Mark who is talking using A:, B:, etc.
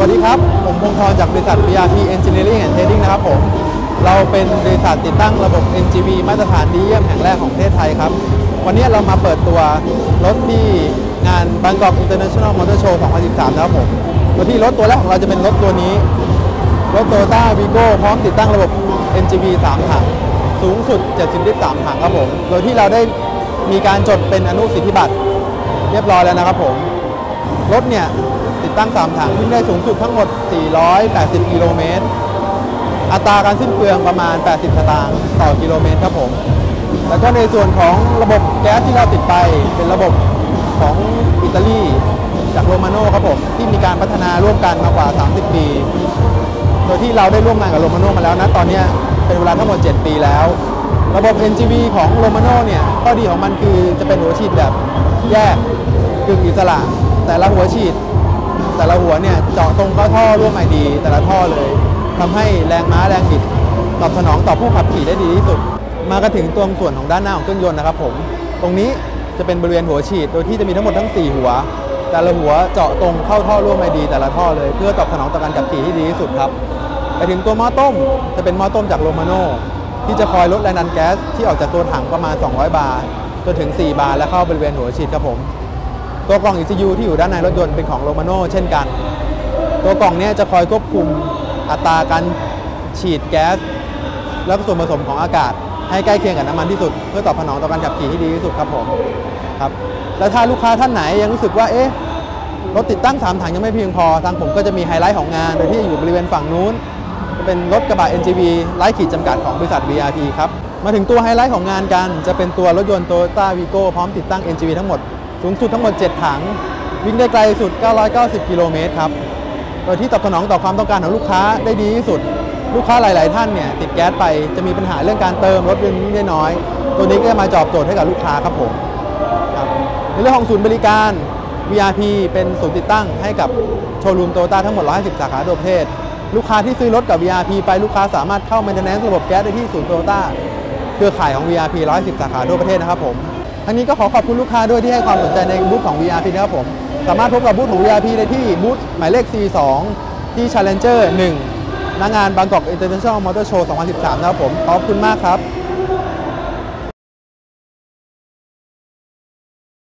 A: วัสดีครับ ผมพงศ์ธรจากบริษัท BRP Engineering and Trading นะครับผม เราเป็นบริษัทติดตั้งระบบ NGV มาตรฐานดีเยี่ยมแห่งแรกของประเทศไทยครับ วันนี้เรามาเปิดตัวรถที่งาน Bangkok International Motor Show 2013 นะครับผมโดยที่รถตัวแรกของเราจะเป็นรถตัวนี้ รถ Toyota Vigo พร้อมติดตั้งระบบ NGV 3ถัง สูงสุด 73ถังครับผม โดยที่เราได้มีการจดเป็นอนุสิทธิบัตรเรียบร้อยแล้วนะครับผม รถเนี่ย ติดตั้ง 3 ถังวิ่งได้สูงสุดทั้งหมด 480 กิโลเมตร อัตราการสิ้นเปลืองประมาณ 80 สตางค์ต่อกิโลเมตรครับผม แล้วก็ในส่วนของระบบแก๊สที่เราติดไปเป็นระบบของอิตาลีจากโรมาโน่ครับผม ที่มีการพัฒนาร่วมกันมากว่า 30 ปี โดยที่เราได้ร่วมงานกับโรมาโน่มาแล้วนะตอนนี้เป็นเวลาทั้งหมด 7 ปีแล้ว ระบบ NGV ของโรมาโน่เนี่ยข้อดีของมันคือจะเป็นหัวฉีดแบบแยกกึ่งอิสระ แต่ละหัวฉีด แต่ละหัวเนี่ยเจาะตรงเข้าท่อร่วมไอดี แต่ละท่อเลยทำให้แรงม้าแรงบิดตอบสนองต่อผู้ขับขี่ได้ดีที่สุด มากันถึงตัวส่วนของด้านหน้าของเครื่องยนต์นะครับผม ตรงนี้จะเป็นบริเวณหัวฉีด โดยที่จะมีทั้งหมดทั้ง 4 หัว แต่ละหัวเจาะตรงเข้าท่อร่วมไอดี แต่ละท่อเลย เพื่อตอบสนองต่อการขับขี่ที่ดีที่สุดครับไปถึงตัวหม้อต้มจะเป็นหม้อต้มจากโรมาโนที่จะคอยลดแรงดันแก๊สที่ออกจากตัวถังประมาณ 200 บาร์จนถึง 4 บาร์และเข้าบริเวณหัวฉีดครับผม ตัวกล่อง ECU ที่อยู่ด้านในรถยนต์เป็นของโรมาโน่เช่นกัน ตัวกล่องนี้จะคอยควบคุมอัตราการฉีดแก๊ส แล้วก็ส่วนผสมของอากาศ ให้ใกล้เคียงกับน้ำมันที่สุด เพื่อตอบสนองต่อการขับขี่ที่ดีที่สุดครับผมครับแล้วถ้าลูกค้าท่านไหนยังรู้สึกว่าเอ๊ะรถติดตั้ง 3 ถังยังไม่เพียงพอ ทางผมก็จะมีไฮไลท์ของงาน โดยที่อยู่บริเวณฝั่งนู้นจะเป็นรถกระบะ NGV ไร้ขีดจำกัดของบริษัท BRP ครับ มาถึงตัวไฮไลท์ของงานกัน จะเป็นตัวรถยนต์ Toyota Vigo พร้อมติดตั้ง NGV ทั้งหมด สูงสุดทั้งหมด 7 ถัง วิ่งได้ไกลสุด 990 กิโลเมตรครับ โดยที่ตอบสนองต่อความต้องการของลูกค้าได้ดีที่สุด ลูกค้าหลาย ๆ ท่านเนี่ยติดแก๊สไปจะมีปัญหาเรื่องการเติมรถวิ่งได้น้อย ตัวนี้ก็จะมาตอบโจทย์ให้กับลูกค้าครับผมครับในเรื่องของศูนย์บริการ VRP เป็นศูนย์ติดตั้งให้กับโชว์รูมโตโยต้าทั้งหมด 150 สาขาทั่วประเทศ ลูกค้าที่ซื้อรถกับ VRP ไปลูกค้าสามารถเข้า maintenance ระบบแก๊สได้ที่ศูนย์โตโยต้าเครือข่ายของ VRP 110 สาขาทั่วประเทศนะครับผม ทั้งนี้ก็ขอขอบคุณลูกค้าด้วยที่ให้ความสนใจในบูธของ VRP นะครับผม สามารถพบกับบูธของ VRP ได้ที่บูธหมายเลข C2 ที่ Challenger 1ณงานบางกอก International Motor Show 2013 นะครับผม ขอบคุณมากครับ